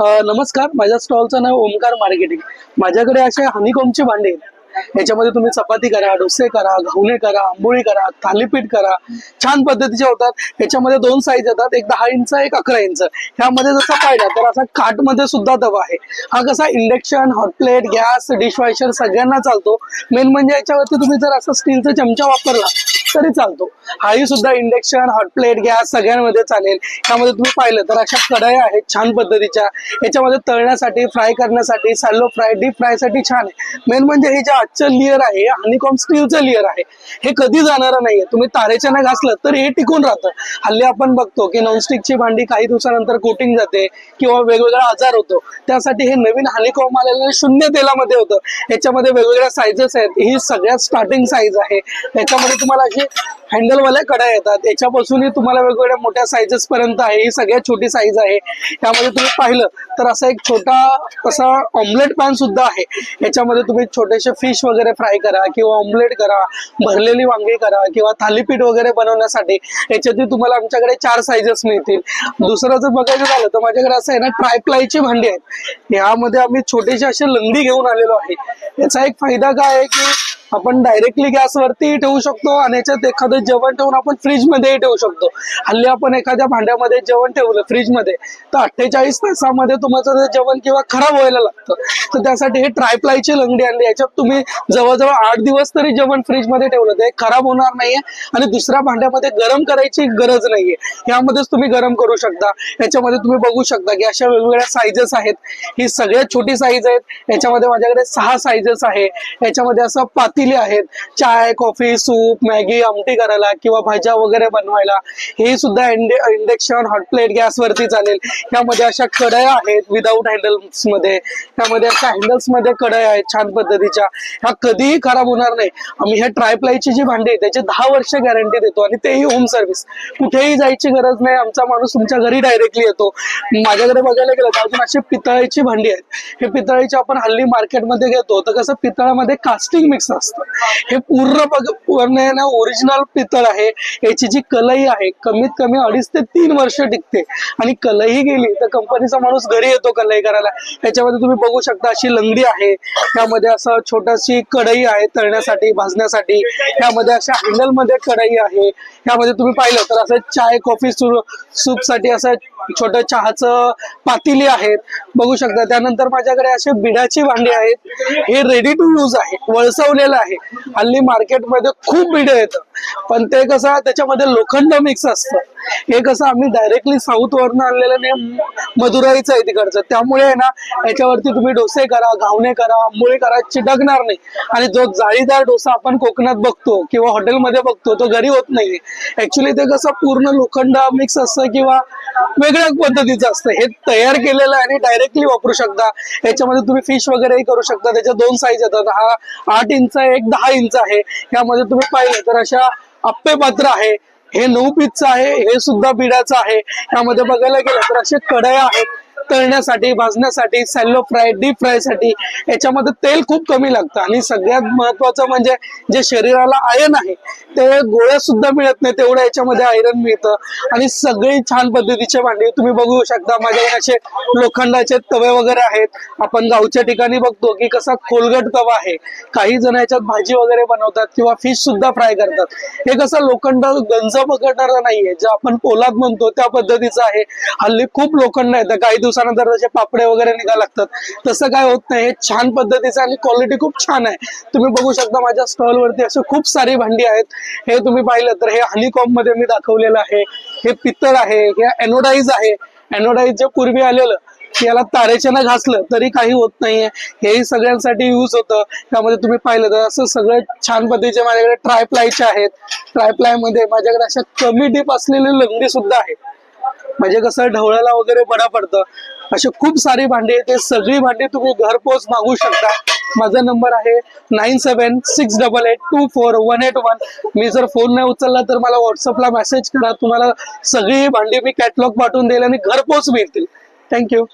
नमस्कार माझ्या स्टॉलचं नाव ओमकार मार्केटिंग. माझ्याकडे असे हनीकॉमचे भांडे याच्यामध्ये तुम्ही चपाती करा डोसे करा घावणे करा आंबोळी करा थालीपीठ करा. छान पद्धतीचे होतात. याच्यामध्ये दोन साईज येतात एक दहा इंच एक अकरा इंच. ह्यामध्ये जसं पाहिला तर असा काटमध्ये सुद्धा तवा आहे. हा कसा induction hot plate gas dishwasher सगळ्यांना चालतो. मेन म्हणजे याच्यावरती तुम्ही जर असा स्टीलचा चमचा वापरला तरी चालतो. हाही सुद्धा इंडक्शन हॉट प्लेट गॅस सगळ्यांमध्ये चालेल. यामध्ये तुम्ही पाहिलं तर अशा कढाया आहेत छान पद्धतीच्या. याच्यामध्ये तळण्यासाठी फ्राय करण्यासाठी सॅलो फ्राय डीप फ्रायसाठी छान आहे. मेन म्हणजे हे जे आजचं लिअर आहे हनीकॉम स्टीलचं लिअर आहे. हे कधी जाणारं नाहीये. तुम्ही तारेच्या ना घासलं तर हे टिकून राहतं. हल्ली आपण बघतो की नॉनस्टिकची भांडी काही दिवसानंतर कोटिंग जाते किंवा वेगवेगळा आजार होतो. त्यासाठी हे नवीन हनीकॉम आलेलं शून्य तेलामध्ये होतं. याच्यामध्ये वेगवेगळ्या साईजेस आहेत. ही सगळ्यात स्टार्टिंग साईज आहे. याच्यामध्ये तुम्हाला अशी हँडलवाल्या कड्या येतात. याच्यापासूनही तुम्हाला वेगवेगळ्या मोठ्या साईजेस पर्यंत आहे. ही सगळ्यात छोटी साईज आहे. त्यामध्ये तुम्ही पाहिलं तर असा एक छोटा असा ऑमलेट पॅन सुद्धा आहे. याच्यामध्ये तुम्ही छोटेसे फिश वगैरे फ्राय करा किंवा ऑमलेट करा भरलेली वांगी करा किंवा थालीपीठ वगैरे बनवण्यासाठी याच्यातही तुम्हाला आमच्याकडे चार साईजेस मिळतील. दुसरं जर बघायचं झालं तर माझ्याकडे असं आहे ना ट्रायप्लायची भांडी आहेत. यामध्ये आम्ही छोटेसे असे लंगडी घेऊन आलेलो आहे. याचा एक फायदा काय आहे की आपण डायरेक्टली गॅसवरती ठेवू शकतो आणि याच्यात एखादं जेवण ठेवून आपण फ्रीज मध्येही ठेवू शकतो. हल्ली आपण एखाद्या भांड्यामध्ये जेवण ठेवलं फ्रीजमध्ये तर अठ्ठेचाळीस तासामध्ये तुमचं जेवण किंवा खराब व्हायला लागतं. तर त्यासाठी हे ट्रायप्लायची लंगडी आणली. याच्यात तुम्ही जवळजवळ आठ दिवस तरी जेवण फ्रीजमध्ये ठेवलं. ते खराब होणार नाहीये आणि दुसऱ्या भांड्यामध्ये गरम करायची गरज नाहीये. यामध्येच तुम्ही गरम करू शकता. याच्यामध्ये तुम्ही बघू शकता की अशा वेगवेगळ्या साईजेस आहेत. ही सगळ्यात छोटी साईज आहेत. याच्यामध्ये माझ्याकडे सहा साईजेस आहे. याच्यामध्ये असं पातेली आहेत. चाय कॉफी सूप मॅगी आमटी करायला किंवा भाज्या वगैरे बनवायला. हे सुद्धा इंडक्शन हॉट प्लेट गॅसवरती चालेल. यामध्ये अशा कढया आहेत विदाऊट हँडल्समध्ये. त्यामध्ये अशा हँडल्समध्ये कढया आहेत छान पद्धतीच्या. ह्या कधीही खराब होणार नाही. आम्ही ह्या ट्रायप्लायची जी भांडी आहे त्याची दहा वर्ष गॅरंटी देतो आणि तेही होम सर्व्हिस कुठेही जायची गरज नाही. आमचा माणूस तुमच्या घरी डायरेक्टली येतो. माझ्याकडे बघायला गेलं तर अजून अशी पितळेची भांडी आहेत. हे पितळेची आपण हल्ली मार्केटमध्ये घेतो. तर कसं पितळामध्ये कास्टिंग मिक्स असतं. हे पूर्ण बघ- पूर्ण आहे ना ओरिजिनल पितळ आहे. याची जी कलई आहे कमीत कमी अडीच ते तीन वर्ष टिकते. आणि कलई गेली तर कंपनीचा माणूस घरी येतो कलई करायला. याच्यामध्ये तुम्ही बघू शकता अशी लंगडी आहे. त्यामध्ये असं छोटीशी कढई आहे तळण्यासाठी भाजण्यासाठी. यामध्ये अशा हँडलमध्ये कढई आहे. यामध्ये तुम्ही पाहिलं तर असं चाय कॉफी सूपसाठी असं छोटं चहाचं पातेली आहेत. बघू शकता त्यानंतर माझ्याकडे असे बिडाची भांडी आहेत. हे रेडी टू यूज आहे वळसवलेलं आहे. हल्ली मार्केटमध्ये खूप बिड येतं पण ते कसं त्याच्यामध्ये लोखंड मिक्स असतं. हे कसं आम्ही डायरेक्टली साऊथ वरनं आणलेलं नाही. मदुराईचं आहे तिकडचं. त्यामुळे आहे ना याच्यावरती तुम्ही डोसे करा घावणे करा मुळे करा चिटकणार नाही. आणि जो जाळीदार डोसा आपण कोकणात बघतो किंवा हॉटेलमध्ये बघतो तो घरी होत नाही ऍक्च्युली ते कसं पूर्ण लोखंड मिक्स असतं किंवा वेगळ्या पद्धतीचं असतं. हे तयार केलेलं आहे आणि डायरेक्टली वापरू शकता. याच्यामध्ये तुम्ही फिश वगैरेही करू शकता. त्याच्या दोन साईज येतात. हा आठ इंच आहे एक दहा इंच आहे. यामध्ये तुम्ही पाहिलं तर अशा अप्पे पात्र आहे. हे नऊ पीठचं आहे हे सुद्धा बिडाचं आहे. यामध्ये बघायला गेलं तर असे कढया आहेत. तळण्यासाठी भाजण्यासाठी सॅलो फ्राय डीप फ्रायसाठी याच्यामध्ये तेल खूप कमी लागतं. आणि सगळ्यात महत्वाचं म्हणजे जे शरीराला आयन आहे ते गोळ्या सुद्धा मिळत नाही तेवढं याच्यामध्ये आयरन मिळतं. आणि सगळी छान पद्धतीचे भांडी तुम्ही बघू शकता. माझ्याकडे असे लोखंडाचे तवे वगैरे आहेत. आपण गावच्या ठिकाणी बघतो की कसा खोलगट तवा आहे. काही जण याच्यात भाजी वगैरे बनवतात किंवा फिश सुद्धा फ्राय करतात. हे कसं लोखंड गंज पकडणारा नाहीये. जे आपण पोलाद म्हणतो त्या पद्धतीचं आहे. हल्ली खूप लोखंड येतं काही दिवस दिवसानंतर त्याचे पापडे वगैरे निघा लागतात. तसं काय होत नाही. हे छान पद्धतीचं आणि क्वालिटी खूप छान आहे. तुम्ही बघू शकता माझ्या स्टॉल वरती असे खूप सारी भांडी आहेत. हे तुम्ही पाहिलं तर हे हनीकॉममध्ये मी दाखवलेलं आहे. हे पितळ आहे. हे एनोडाईज आहे. एनोडाईज जे पूर्वी आलेलं याला तारेच्यानं घासलं तरी काही होत नाहीये. हेही सगळ्यांसाठी यूज होतं. त्यामध्ये तुम्ही पाहिलं तर असं सगळं छान पद्धतीचे माझ्याकडे ट्रायप्लायचे आहेत. ट्रायप्लायमध्ये माझ्याकडे अशा कमी डीप असलेली लंगडी सुद्धा आहे म्हणजे कसं ढवळ्याला वगैरे बरं पडतं. असे खूप सारी भांडी आहेत ते सगळी भांडी तुम्ही घरपोच मागू शकता. माझा नंबर आहे nine seven six double eight two four one eight one. मी जर फोन नाही उचलला तर मला व्हॉट्सअपला मेसेज करा. तुम्हाला सगळी भांडी मी कॅटलॉग पाठवून देईल आणि घरपोच मिळतील. थँक्यू.